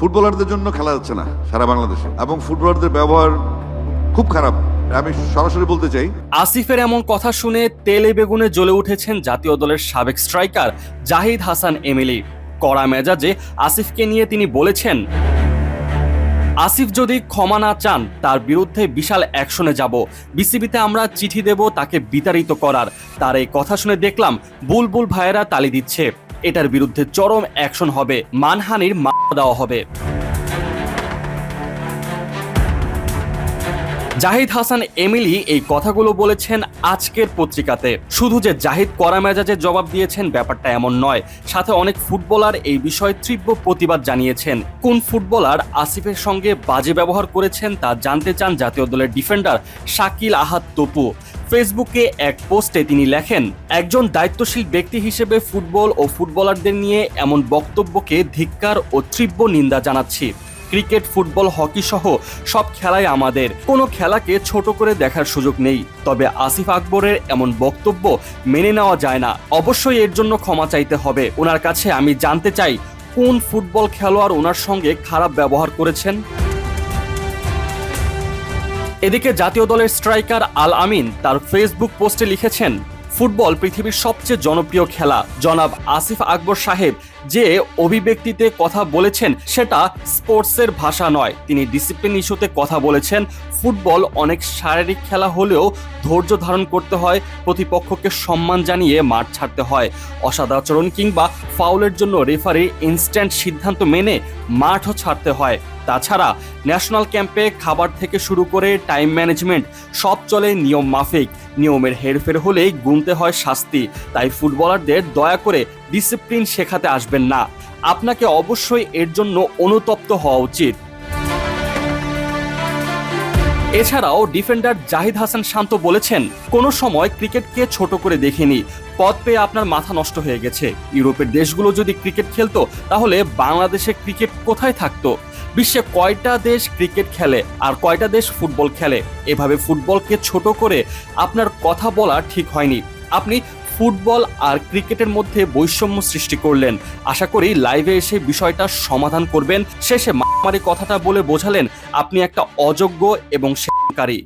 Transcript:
ফুটবলারদের জন্য খেলা যাচ্ছে না সারা বাংলাদেশে। এবং ফুটবলারদের ব্যবহার খুব খারাপ। আমি সরাসরি বলতে চাই, আসিফের এমন কথা শুনে তেলে বেগুনে জ্বলে উঠেছেন জাতীয় দলের সাবেক স্ট্রাইকার জাহিদ হাসান এমিলি। কড়া মেজাজে আসিফকে নিয়ে তিনি বলেছেন, আসিফ যদি ক্ষমা না চান, তার বিরুদ্ধে বিশাল অ্যাকশনে যাব। বিসিবিতে আমরা চিঠি দেব তাকে বিতাড়িত করার। তার এই কথা শুনে দেখলাম বুলবুল ভাইয়েরা তালি দিচ্ছে। এটার বিরুদ্ধে চরম অ্যাকশন হবে। মানহানির মা দেওয়া হবে। জাহিদ হাসান, এমিলি এই কথাগুলো বলেছেন আজকের পত্রিকাতে। শুধু যে জাহিদ কড়া মেজাজের জবাব দিয়েছেন, ব্যাপারটা এমন নয়। সাথে অনেক ফুটবলার এই বিষয়ে তীব্র প্রতিবাদ জানিয়েছেন। কোন ফুটবলার আসিফের সঙ্গে বাজে ব্যবহার করেছেন তা জানতে চান জাতীয় দলের ডিফেন্ডার শাকিল আহাদ তপু। ফেসবুকে এক পোস্টে তিনি লেখেন, একজন দায়িত্বশীল ব্যক্তি হিসেবে ফুটবল ও ফুটবলারদের নিয়ে এমন বক্তব্যকে ধিক্কার ও তীব্র নিন্দা জানাচ্ছি। ক্রিকেট, ফুটবল, হকি সহ সব খেলাই আমাদের। কোনো খেলাকে ছোট করে দেখার সুযোগ নেই। তবে আসিফ আকবরের এমন বক্তব্য মেনে নেওয়া যায় না। অবশ্যই এর জন্য ক্ষমা চাইতে হবে। ওনার কাছে আমি জানতে চাই, কোন ফুটবল খেলোয়াড় ওনার সঙ্গে খারাপ ব্যবহার করেছেন? এদিকে জাতীয় দলের স্ট্রাইকার আল আমিন তার ফেসবুক পোস্টে লিখেছেন, ফুটবল পৃথিবীর সবচেয়ে জনপ্রিয় খেলা। জনাব আসিফ আকবর সাহেব যে অভিব্যক্তিতে কথা বলেছেন সেটা স্পোর্টসের ভাষা নয়। তিনি ডিসিপ্লিন ইস্যুতে কথা বলেছেন, ফুটবল অনেক শারীরিক খেলা হলেও ধৈর্য ধারণ করতে হয়, প্রতিপক্ষকে সম্মান জানিয়ে মাঠ ছাড়তে হয়। অসদাচরণ কিংবা ফাউলের জন্য রেফারি ইনস্ট্যান্ট সিদ্ধান্ত মেনে মাঠও ছাড়তে হয়। তাছাড়া ন্যাশনাল ক্যাম্পে খাবার থেকে শুরু করে টাইম ম্যানেজমেন্ট, সব চলে নিয়ম মাফিক। নিয়মের হেরফের হলেই গুনতে হয় শাস্তি। তাই ফুটবলারদের দয়া করে ডিসিপ্লিন শেখাতে আসবেন না। আপনাকে অবশ্যই এর জন্য অনুতপ্ত হওয়া উচিত। এছাড়াও ডিফেন্ডার জাহিদ হাসান শান্ত বলেছেন, কোনো সময় ক্রিকেটকে ছোট করে দেখিনি। পদ পেয়ে আপনার মাথা নষ্ট হয়ে গেছে। ইউরোপের দেশগুলো যদি ক্রিকেট খেলতো, তাহলে বাংলাদেশে ক্রিকেট কোথায় থাকতো? বিশ্বে কয়টা দেশ ক্রিকেট খেলে আর কয়টা দেশ ফুটবল খেলে? এভাবে ফুটবলকে ছোট করে আপনার কথা বলা ঠিক হয়নি। আপনি ফুটবল আর ক্রিকেটের মধ্যে বৈষম্য সৃষ্টি করলেন। আশা করি লাইভে এসে বিষয়টা সমাধান করবেন। শেষে মারামারি কথাটা বলে বোঝালেন, আপনি একটা অযোগ্য এবং শেষকারী